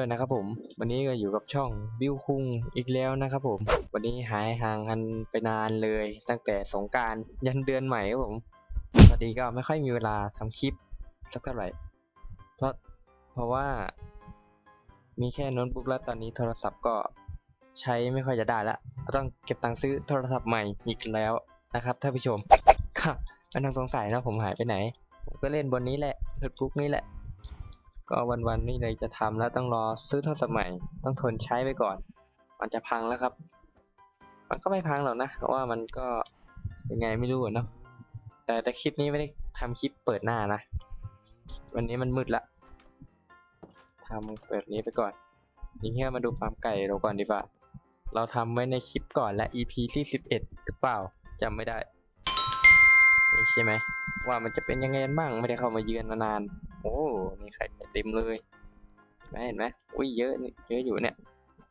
ด้วยนะครับผม วันนี้ก็อยู่กับช่องบิวคุงอีกแล้วนะครับผม วันนี้หายห่างกันไปนานเลย ตั้งแต่สงการยันเดือนใหม่ครับผมพอดีก็ไม่ค่อยมีเวลาทำคลิปสักเท่าไหร่เพราะเพราะว่า มีแค่โน้ตบุ๊กแล้วตอนนี้โทรศัพท์ก็ใช้ไม่ค่อยจะได้ละก็ต้องเก็บตังค์ซื้อโทรศัพท์ใหม่อีกแล้วนะครับท่านผู้ชมครับไม่ต้องสงสัยนะผมหายไปไหน ผมก็เล่นบนนี้แหละโน้ตบุ๊กนี่แหละ ก็วันๆนี่เลยจะทำแล้วต้องรอซื้อโทรศัพท์ใหม่ต้องทนใช้ไปก่อน มันจะพังแล้วครับ มันก็ไม่พังหรอกนะเพราะว่ามันก็ยังไงไม่รู้เนาะแต่แต่คลิปนี้ไม่ได้ทำคลิปเปิดหน้านะ วันนี้มันมืดละทำเปิดนี้ไปก่อนทีนี้มาดูฟาร์มไก่เราก่อนดีกว่า เราทำไว้ในคลิปก่อนและ EP ที่11หรือเปล่าจำไม่ได้นี่ใช่ไหมว่ามันจะเป็นยังไงบ้างไม่ได้เข้ามาเยือนมานาน โอ้ นี่ไข่ เต็มเลยเห็นไหมเห็นไหมอุ้ยเยอะนี่เยอะอยู่เนี่ย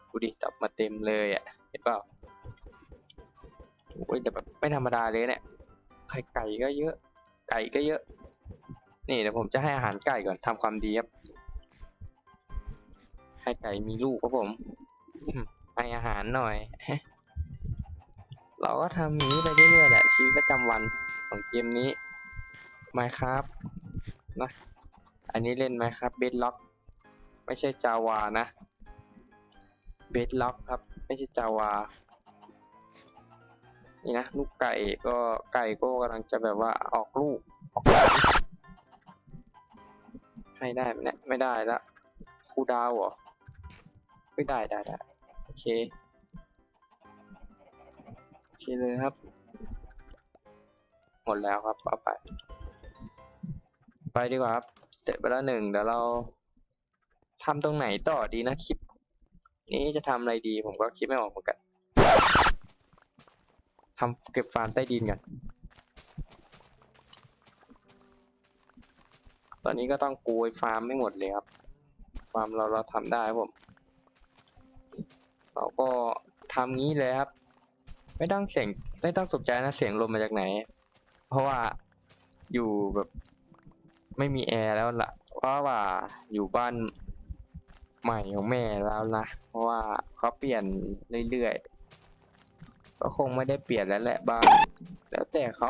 ดูดิดับมาเต็มเลยอะเห็นเปล่าโอ้ยแต่แบบไม่ธรรมดาเลยเนี่ยไข่ไก่ก็เยอะ ไก่ก็เยอะ นี่เดี๋ยวผมจะให้อาหารไก่ก่อนทำความดีครับให้ไก่มีลูกครับผมให้อาหารหน่อยเราก็ทำอย่านี้ไปเรื่อยๆแหละชีวิตประจำวันของเกมนี้ Minecraft นะ อันนี้เล่น Minecraft Bedrock ไม่ใช่ Java นะ Bedrock ครับ ไม่ใช่ Java นี่นะลูกไก่ก็ไก่ก็กำลังจะแบบว่าออกลูกออกลานให้ได้ไหมเนี่ยไม่ได้ละคูดาวเหรอไม่ได้ได้ได้โอเคโอเคเลยครับ หมดแล้วครับเอาไป ไปดีกว่าครับ ร็จไปแล้วหนึ่งเดี๋ยวเราทำตรงไหนต่อดีนะคลิป นี้จะทำอะไรดีผมก็คิดไม่ออกเหมือนกันทำเก็บฟาร์มใต้ดินกันตอนนี้ก็ต้องกูยฟาร์มไม่หมดเลยครับ ฟาร์มเราเราทำได้ครับผม เราก็ทำงี้เลยครับ ไม่ต้องเสียงไม่ต้องสนใจนะเสียงลมมาจากไหน เพราะว่าอยู่แบบ ไม่มีแอร์แล้วล่ะเพราะว่าอยู่บ้านใหม่ของแม่แล้วนะเพราะว่าเขาเปลี่ยนเรื่อยๆก็คงไม่ได้เปลี่ยนแล้วแหละบ้านแล้วแต่เขา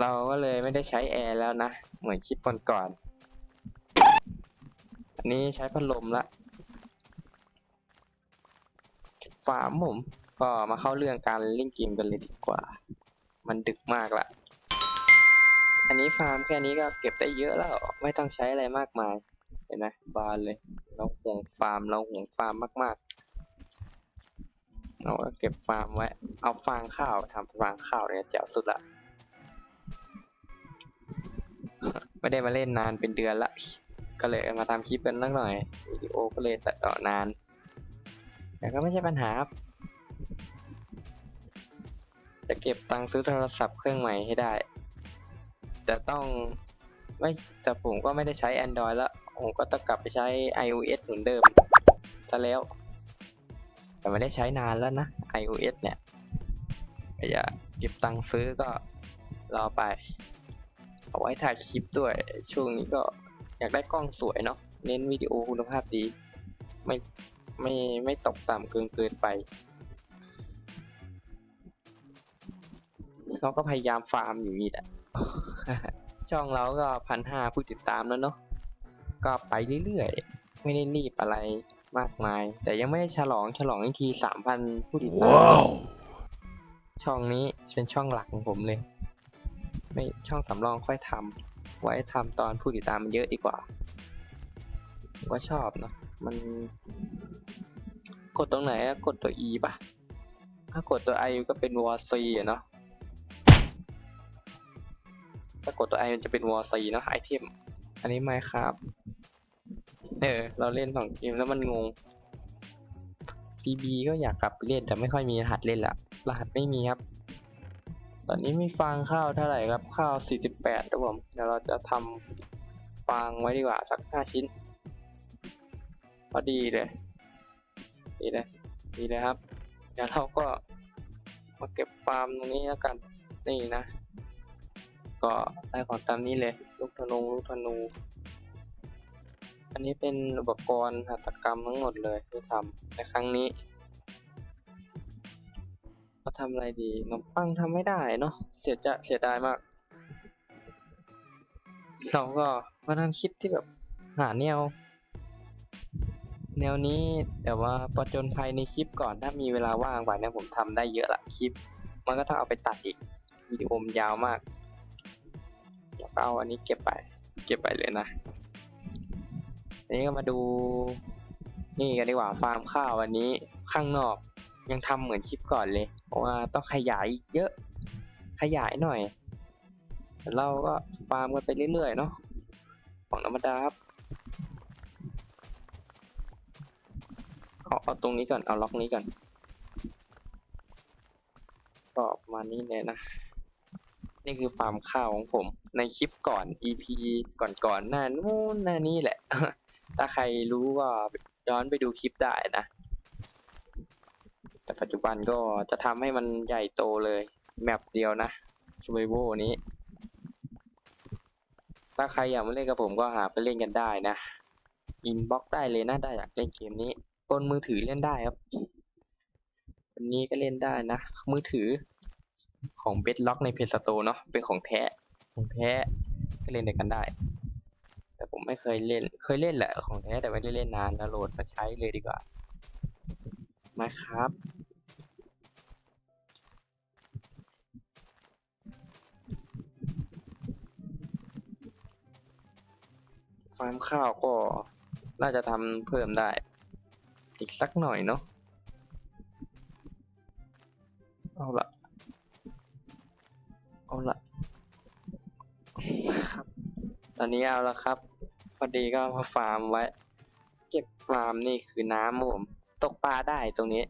เราก็เลยไม่ได้ใช้แอร์แล้วนะเหมือนคลิปก่อนๆอันนี้ใช้พัดลมละฟามผมก็มาเข้าเรื่องการเล่นเกมกันเลยดีกว่า มันดึกมากละ อันนี้ฟาร์มแค่นี้ก็เก็บได้เยอะแล้วไม่ต้องใช้อะไรมากมาย เห็นไหมบานเลย เราห่วงฟาร์มเราห่วงฟาร์มมากๆ เราก็เก็บฟาร์มไว้เอาฟางข้าวทำฟางข้าวเนี่ยเจ๋วสุดละไม่ได้มาเล่นนานเป็นเดือนละ ก็เลยมาทำคลิปกันสักหน่อยวิดีโอก็เลยตัดต่อนาน แต่ก็ไม่ใช่ปัญหาครับจะเก็บตังค์ซื้อโทรศัพท์เครื่องใหม่ให้ได้ แต่ต้องไม่แต่ผมก็ไม่ได้ใช้ Android แล้ว ผมก็ต้องกลับไปใช้ iOS เหมือนเดิมซะแล้ว แต่ไม่ได้ใช้นานแล้วนะ iOS เนี่ยอย่าเก็บตังค์ซื้อก็รอไป เอาไว้ถ่ายคลิปด้วย ช่วงนี้ก็อยากได้กล้องสวยเนาะเน้นวิดีโอคุณภาพดี ไม่ไม่ไม่ตกต่ำเกินเกินไปเราก็พยายามฟาร์มอยู่นี่แหละ ช่องเราก็พันห้าผู้ติดตามแล้วเนาะก็ไปเรื่อยๆ ไม่ได้รีบอะไรมากมาย แต่ยังไม่ได้ฉลองฉลองอีกทีสามพันผู้ติดตาม ช่องนี้เป็นช่องหลักของผมเลย ไม่ช่องสำรองค่อยทำไว้ทำตอนผู้ติดตามมันเยอะดีกว่าผมว่าชอบเนาะมันกดตรงไหนอะกดตัว E ป่ะ ถ้ากดตัว I ก็เป็นวอ C อะเนาะ ถ้ากดตัว I มันจะเป็นวอ C เนาะไอเทมอันนี้ไม่ครับเออเราเล่นสองเกมแล้วมันงง PB ก็อยากกลับไปเล่นแต่ไม่ค่อยมีรหัสเล่นละรหัสไม่มีครับ ตอนนี้ไม่ฟังข้าวเท่าไหร่ครับข้าว48ครับผมเดี๋ยวเราจะทำฟางไว้ดีกว่าสัก5ชิ้นพอดีเลยดีเลยดีเลยครับ เดี๋ยวเราก็มาเก็บฟาร์มตรงนี้แล้วกัน นี่นะ ก็ได้ของตามนี้เลย ลูกธนูลูกธนู อันนี้เป็นอุปกรณ์หัตถกรรมทั้งหมดเลยที่ทำในครั้งนี้เราทำอะไรดีขนมปังทำไม่ได้เนาะเสียจะเสียดายมาก เราก็มาทำคลิปที่แบบหาแนว แนวนี้แต่ว่าประจนภัยในคลิปก่อนถ้ามีเวลาว่างกว่านี้ผมทำได้เยอะละคลิป มันก็ต้องเอาไปตัดอีกวิดีโอมยาวมาก ก็เอาอันนี้เก็บไป เก็บไปเลยนะทีนี้ก็มาดู นี่กันดีกว่าฟาร์มข้าววันนี้ข้างนอกยังทำเหมือนคลิปก่อนเลยเพราะว่าต้องขยายอีกเยอะ ขยายหน่อย เราก็ฟาร์มกันไปเรื่อยๆเนาะของธรรมดาครับเอาเอาตรงนี้ก่อนเอาล็อกนี้ก่อนก็ประมานี้เลยนะ นี่คือฟาร์มข้าวของผม ในคลิปก่อน EP ก่อนๆหน้านู้นหน้านี้แหละ ถ้าใครรู้ก็ย้อนไปดูคลิปได้นะ แต่ปัจจุบันก็จะทำให้มันใหญ่โตเลย แมปเดียวนะ s u r v i v a l นี้ ถ้าใครอยากมาเล่นกับผมก็หาไปเล่นกันได้นะ อินบ็อกได้เลยนะถ้อยากเล่นเกมนี้บนมือถือเล่นได้ครับวันนี้ก็เล่นได้นะ มือถือ ของเบสล็อกในเพจสโตเนาะเป็นของแท้ของแท้ก็เล่นด้วยกันได้ แต่ผมไม่เคยเล่น เคยเล่นแหละของแท้แต่ไม่ได้เล่นนานแล้วโหลดมาใช้เลยดีกว่ามาครับฟาร์มข้าวก็น่าจะทำเพิ่มได้ อีกสักหน่อยเนาะ อนนี้เอาและครับ พอดีก็มาฟาร์มไว้ เก็บฟาร์มนี่คือน้ำผม ตกปลาได้ตรงนี้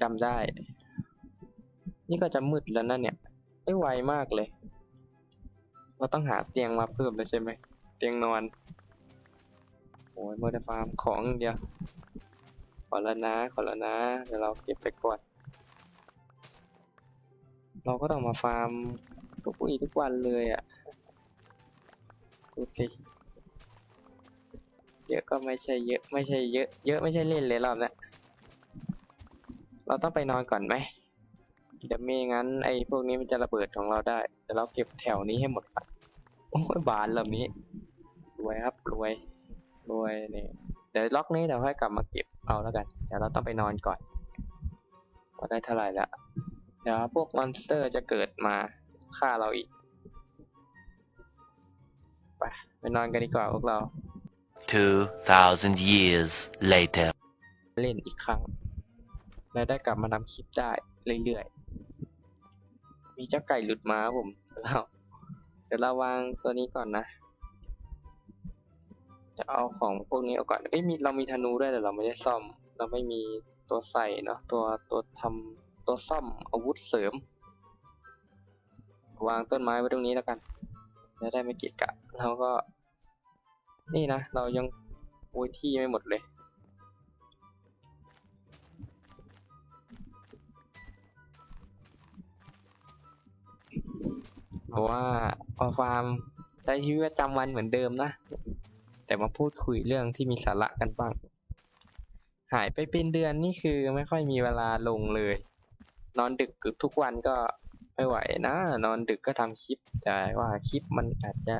จำได้ นี่ก็จะมืดแล้วนะเนี่ยไม่ไวมากเลย เราต้องหาเตียงมาเพิ่มเลยใช่ไหม เตียงนอน โอ้ยโมเดฟาร์มของเดียว ขอแล้วนะ ขอแล้วนะ เดี๋ยวเราเก็บไปก่อน เราก็ต้องมาฟาร์มทุกวีทุกวันเลยอะ่ะ ดูสิ เยอะก็ไม่ใช่เยอะไม่ใช่เยอะ เยอะไม่ใช่เล่นเลยรอบนี้เราต้องไปนอนก่อนไหมเดี๋ยวไม่งั้นไอ้พวกนี้มันจะระเบิดของเราได้เดี๋ยวเราเก็บแถวนี้ให้หมดก่อนโอ้ยบานลำนี้ รวยครับรวย รวยเนี่ยเดี๋ยวล็อกนี้เดี๋ยวค่อยกลับมาเก็บเอาแล้วกัน เดี๋ยวเราต้องไปนอนก่อนว่าได้เท่าไหร่ละเดี๋ยวพวกมอนสเตอร์จะเกิดมาฆ่าเราอีก ไปไปนอนกันดีกว่าพวกเรา2,000 years later. เล่นอีกครั้ง และได้กลับมาทำคลิปได้เรื่อยๆ มีเจ้าไก่หลุดมาครับผมเราเดี๋ยวเราวางตัวนี้ก่อนนะ จะเอาของพวกนี้เอาก่อนเอ้ยมีเรามีธนูด้วยแต่เราไม่ได้ซ่อม เราไม่มีตัวใส่เนาะตัวตัวทำตัวซ่อมอาวุธเสริม วางต้นไม้ไว้ตรงนี้แล้วกัน จะได้ไม่เกะกะแล้วก็ นี่นะ เรายังโอ้ยที่ไม่หมดเลย เพราะว่าพอฟาร์มใช้ชีวิตประจำวันเหมือนเดิมนะ แต่มาพูดคุยเรื่องที่มีสาระกันบ้าง หายไปเป็นเดือนนี่คือไม่ค่อยมีเวลาลงเลย นอนดึกเกือบทุกวันก็ ไม่ไหวนะ นอนดึกก็ทำคลิปแต่ว่าคลิปมันอาจจะ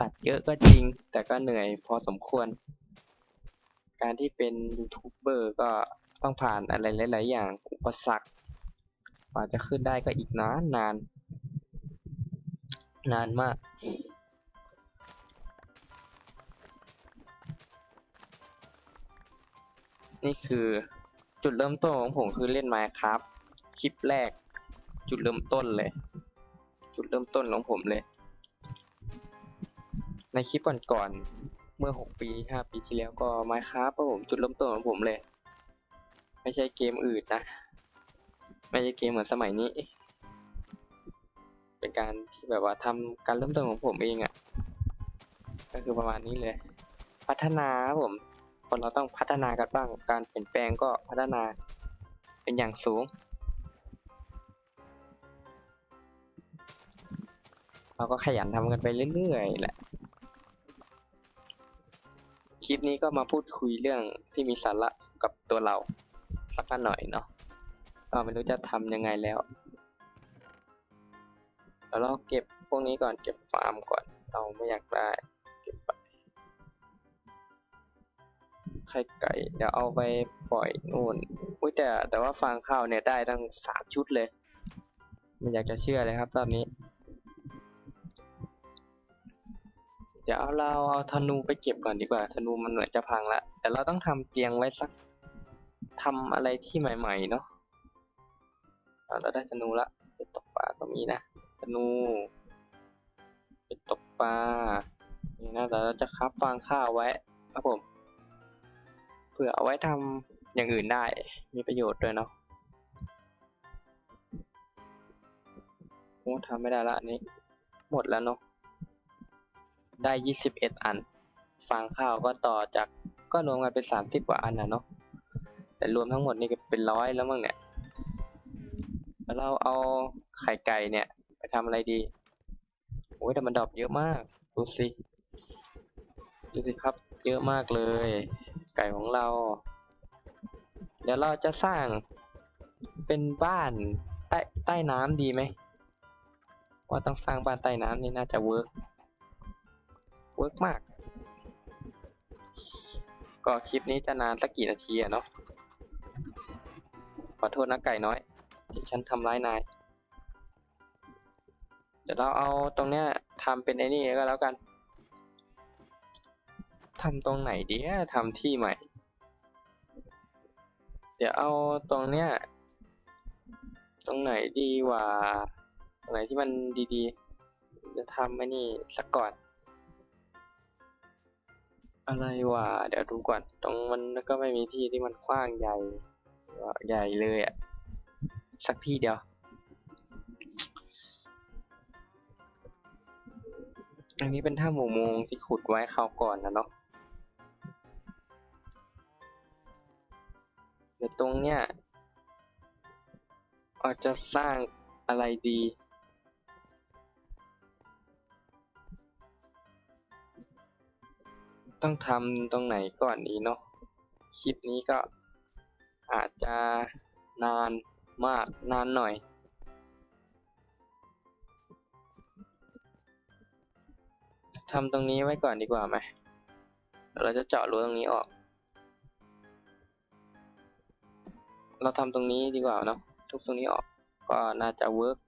ตัดเยอะก็จริง แต่ก็เหนื่อยพอสมควร การที่เป็นยูทูบเบอร์ก็ต้องผ่านอะไรหลาย ๆ อย่างอุปสรรคกว่าจะขึ้นได้ก็อีกนานนาน นานมากนี่คือจุดเริ่มต้นของผมคือเล่น Minecraft คลิปแรก จุดเริ่มต้นเลย จุดเริ่มต้นของผมเลย ในคลิปก่อนๆเมื่อ 6 ปี 5 ปีที่แล้วก็ Minecraft ครับผมจุดเริ่มต้นของผมเลย ไม่ใช่เกมอื่นนะ ไม่ใช่เกมเหมือนสมัยนี้ เป็นการที่แบบว่าทำการเริ่มต้นของผมเองอะ่ะ ก็คือประมาณนี้เลย พัฒนาครับผมคนเราต้องพัฒนากันบ้าง การเปลี่ยนแปลงก็พัฒนาเป็นอย่างสูง เราก็ขยันทำกันไปเรื่อยๆแหละ คลิปนี้ก็มาพูดคุยเรื่องที่มีสาระกับตัวเรา สักหน่อยเนาะก็ไม่รู้จะทำยังไงแล้วเดี๋ยวเราเก็บพวกนี้ก่อนเก็บฟาร์มก่อน เราไม่อยากได้เก็บไปไข่ไก่เดี๋ยวเอาไปปล่อยนู่นอุ้ยแต่แต่ว่าฟางข้าวเนี่ยได้ตั้งสามชุดเลย ไม่อยากจะเชื่อเลยครับรอบนี้ ดี๋ยวเอาเราเอาธนูไปเก็บก่อนดีกว่า ธนูมันเหมือนจะพังละ แต่เราต้องทำเตียงไว้สักทำอะไรที่ใหม่ๆเนาะเราได้ธนูละไปตกปลาก็มีนะ ธนูไปตกปลา นี่นะแต่เราจะคับฟางข้าวไว้ครับผม เผื่อเอาไว้ทำอย่างอื่นได้ มีประโยชน์ด้วยเนาะโอ้ทำไม่ได้ละอันนี้ หมดแล้วเนาะ ได้ยี่สิบเอ็ดอัน ฟางข้าวก็ต่อจากก็รวมกันเป็นสามสิบกว่าอันนะเนาะแต่รวมทั้งหมดนี่ก็เป็นร้อยแล้วมั้งเนี่ยเราเอาไข่ไก่เนี่ย ไปทำอะไรดีโอ้ยแต่มันดรอปเยอะมาก ดูสิ ดูสิครับ เยอะมากเลย ไก่ของเรา เดี๋ยวเราจะสร้างเป็นบ้านใต้ใต้น้ำดีไหมว่าต้องสร้างบ้านใต้น้ำนี่น่าจะเวิร์ก เวิร์กมาก ก็คลิปนี้จะนานสักกี่นาทีอะเนาะ ขอโทษนะไก่น้อยที่ฉันทำร้ายนาย เดี๋ยวเราเอาตรงเนี้ยทำเป็นไอ้นี่ก็แล้วกัน ทำตรงไหนดีอะทำที่ใหม่ เดี๋ยวเอาตรงเนี้ย ตรงไหนดีว่า ตรงไหนที่มันดีๆ จะทำไอ้นี่สักก่อน อะไรวะเดี๋ยวดูก่อน ตรงมันก็ไม่มีที่ที่มันกว้างใหญ่ใหญ่เลยอะสักที่เดียวอันนี้เป็นถ้ำหมู่มงที่ขุดไว้คราวก่อนนะเนาะเดี๋ยวตรงเนี้ยเราจะสร้างอะไรดี ต้องทำตรงไหนก่อนดีเนาะคลิปนี้ก็อาจจะนานมากนานหน่อย ทำตรงนี้ไว้ก่อนดีกว่าไหมเราจะเจาะรูตรงนี้ออก เราทำตรงนี้ดีกว่าเนาะ ทุบตรงนี้ออก ก็น่าจะเวิร์ก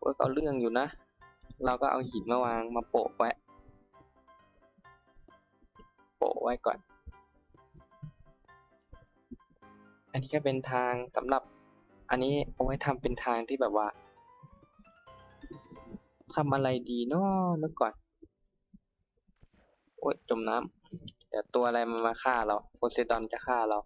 เวิร์กเอาเรื่องอยู่นะ เราก็เอาหินมาวางมาโปะไว้โป ไว้ก่อน อันนี้ก็เป็นทางสำหรับอันนี้เอาไว้ทำเป็นทางที่แบบว่าทำอะไรดีเนาะนึกก่อน โอ๊ยจมน้ำเดี๋ยวตัวอะไรมันมาฆ่าเราโพไซดอนจะฆ่าเรา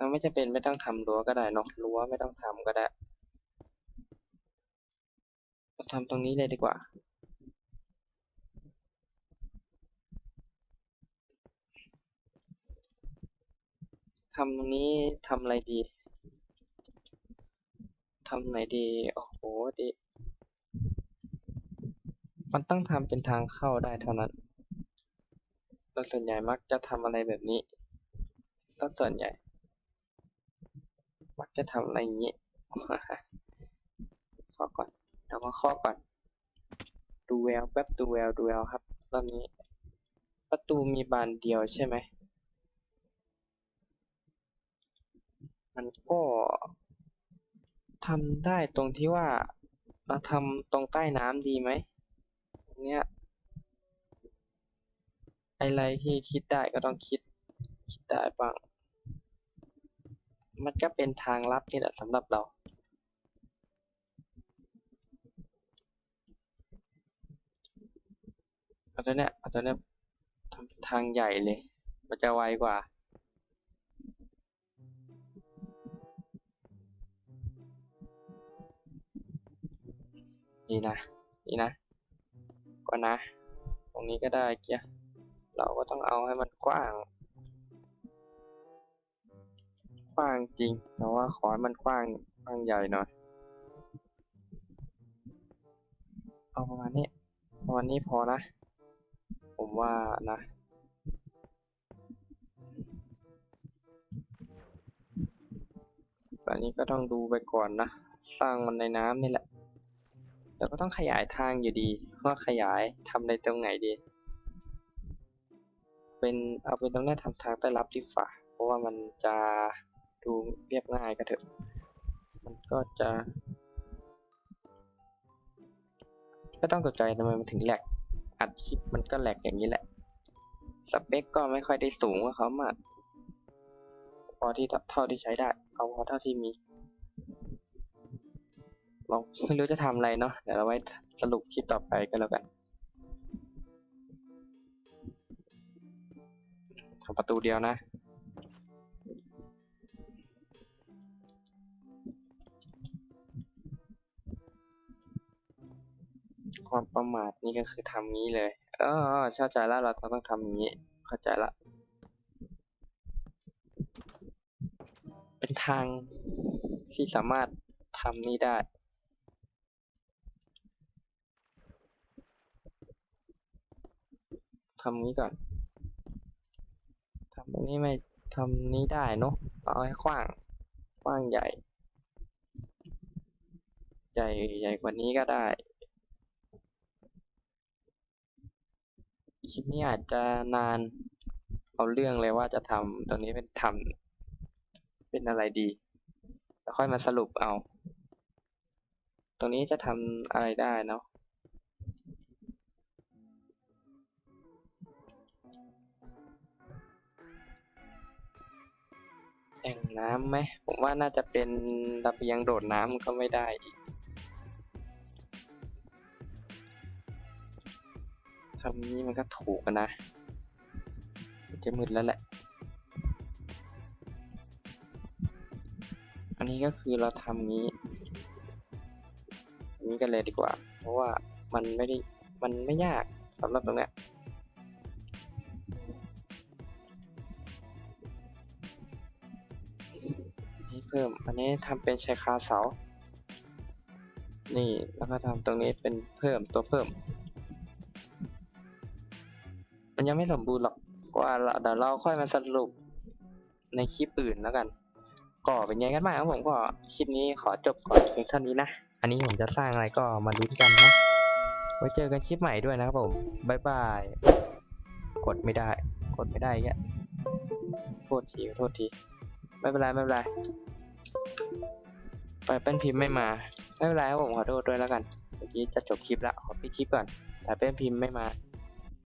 เราไม่จะเป็นไม่ต้องทำรั้วก็ได้เนาะรั้วไม่ต้องทำก็ได้เราทำตรงนี้เลยดีกว่า ทำตรงนี้ทำอะไรดี ทำไหนดี โอ้โหดี มันต้องทำเป็นทางเข้าได้เท่านั้นโดยส่วนใหญ่มักจะทำอะไรแบบนี้ซะส่วนใหญ่ มักจะทำอะไรอย่างนี้ข้อก่อนเดี๋ยวมาข้อก่อน ดูแววแป๊บดูแววดูแววครับรอบนี้ ประตูมีบานเดียวใช่ไหม มันก็ทำได้ตรงที่ว่าเราทำตรงใต้น้ำดีไหมตรงเนี้ยอะไรที่คิดได้ก็ต้องคิด คิดได้บ้าง มันก็เป็นทางลับนี่แหละสำหรับเราเอาตัวเนี้ยเอาตัวเนี้ยทำทางใหญ่เลย มันจะไวกว่านี่นะ นี่นะก็นะ ตรงนี้ก็ได้เกียเราก็ต้องเอาให้มันกว้าง กว้างจริง แต่ว่าขอให้มันกว้างกว้างใหญ่หน่อย เอาประมาณนี้ประมาณนี้พอนะ ผมว่านะตอนนี้ก็ต้องดูไปก่อนนะ สร้างมันในน้ำนี่แหละแล้วก็ต้องขยายทางอยู่ดีว่าขยายทำในตรงไหนดี เป็นเอาเป็นตรงนี้ทำทางใต้รับดีฝ่าเพราะว่ามันจะ ดูเรียบง่ายก็เถอะ มันก็จะ ก็ต้องตกใจทำไมมันถึงแหลกอัดคลิปมันก็แหลกอย่างนี้แหละ สเปคก็ไม่ค่อยได้สูงกว่าเขามาก พอที่เท่าที่ใช้ได้ เอาพอเท่าที่มีเราไม่รู้จะทำอะไรเนาะเดี๋ยวเราไว้สรุปคลิปต่อไปก็แล้วกันทำประตูเดียวนะ ความประมาทนี่ก็คือทำงี้เลยเออเอเข้าใจแล้วเราต้องทำอย่างนี้ เข้าใจละ เป็นทางที่สามารถทำนี่ได้ทำนี้ก่อนทำตรงนี้ไม่ทำนี้ได้เนอะเอาให้กว้างกว้างใหญ่ ใหญ่ใหญ่กว่านี้ก็ได้ คลิปนี้อาจจะนานเอาเรื่องเลยว่าจะทำตรงนี้เป็นทำเป็นอะไรดี แล้วค่อยมาสรุปเอา ตรงนี้จะทำอะไรได้เนาะแอ่งน้ำไหมผมว่าน่าจะเป็นระเบียงโดดน้ำก็ไม่ได้อีก ทำนี้มันก็ถูกนะ จะมืดแล้วแหละ อันนี้ก็คือเราทำนี้นนี้กันเลยดีกว่า เพราะว่ามันไม่ได้ มันไม่ยากสำหรับตรงเนี้ยนี่เพิ่ม อันนี้ทำเป็นชายคาเสา นี่ แล้วก็ทำตรงนี้เป็นเพิ่มตัวเพิ่ม มันยังไม่สมบูรณ์หรอกกว่าเราเดี๋ยวเราค่อยมาสรุปในคลิปอื่นแล้วกัน ก็เป็นยังไงกันบ้างครับผมก็คลิปนี้ขอจบก่อนเพียงเท่านี้นะ อันนี้ผมจะสร้างอะไรก็มาลุ้นกันนะ ไว้เจอกันคลิปใหม่ด้วยนะครับผมบายบาย กดไม่ได้ กดไม่ได้แกโทษทีขอโทษที ไม่เป็นไรไม่เป็นไร ไปเป็นพิมพ์ไม่มา ไม่เป็นไรครับผมขอโทษด้วยแล้วกัน เมื่อกี้จะจบคลิปละขอปิดคลิปก่อนแต่เป็นพิมพ์ไม่มา